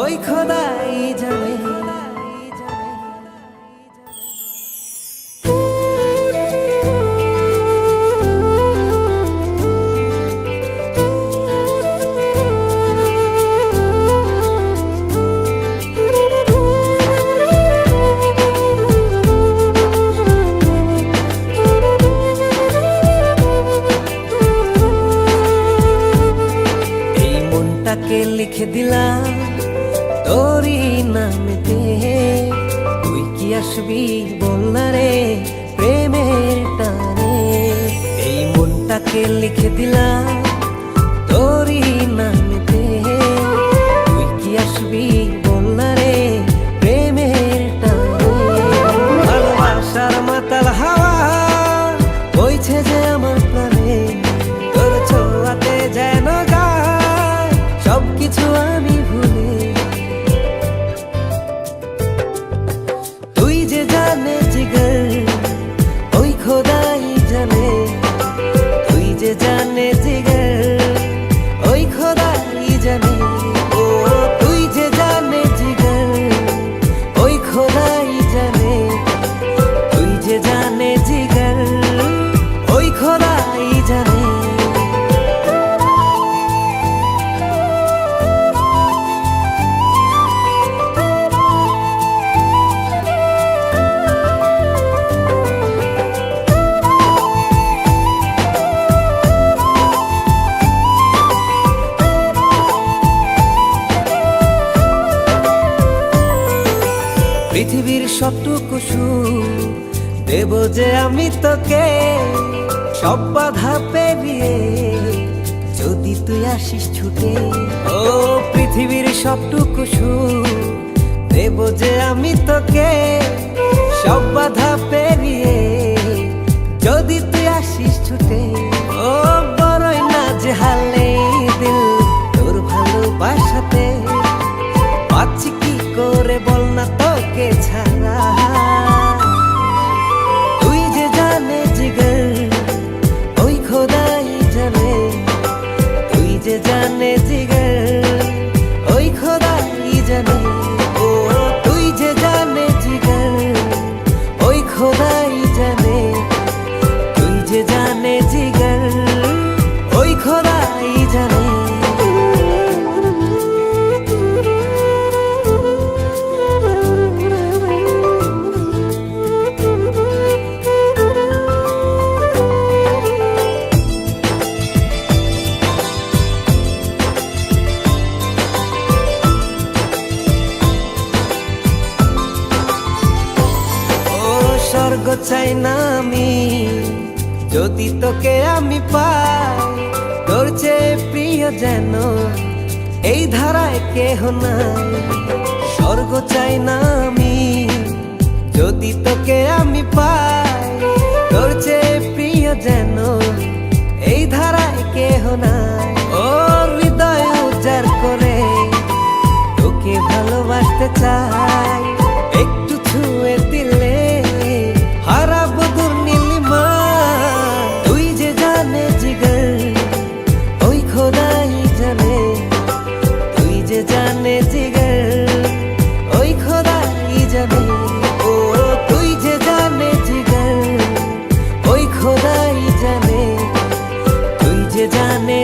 ওই খোদাই জানে মনটাকে লিখে দিলাম, তোরই নামেতে তুই কি আসবি বল না রে প্রেমের টানে? এই মনটাকে লিখে দিলাম, তোরই নামেতে তুই যে পৃথিবীর সবটুকু দেব যে আমি তোকে, সব বাধা পেরিয়ে যদি তুই আসিস ছুটে। ও, পৃথিবীর সবটুকু দেব যে আমি তোকে, সব বাধা পেরিয়ে যদি তুই আসিস ছুটে। ও, বড়ই না যে হালে দিল তোর ভালোবাসাতে। পাচ্ছি তোকে ছাড়া। তুই যে জানে জিগর ওই খোদাই জানে। তুই যে জানে জিগর চাই না আমি। যদি তোকে আমি পাই, তোর চেয়ে প্রিয় যেন এই ধারায় কেহ না স্বর্গ চাই না আমি। যদি তোকে আমি পাই, তোর চেয়ে জানে ও তুই যে ওই খোদাই জানে। তুই যে জানে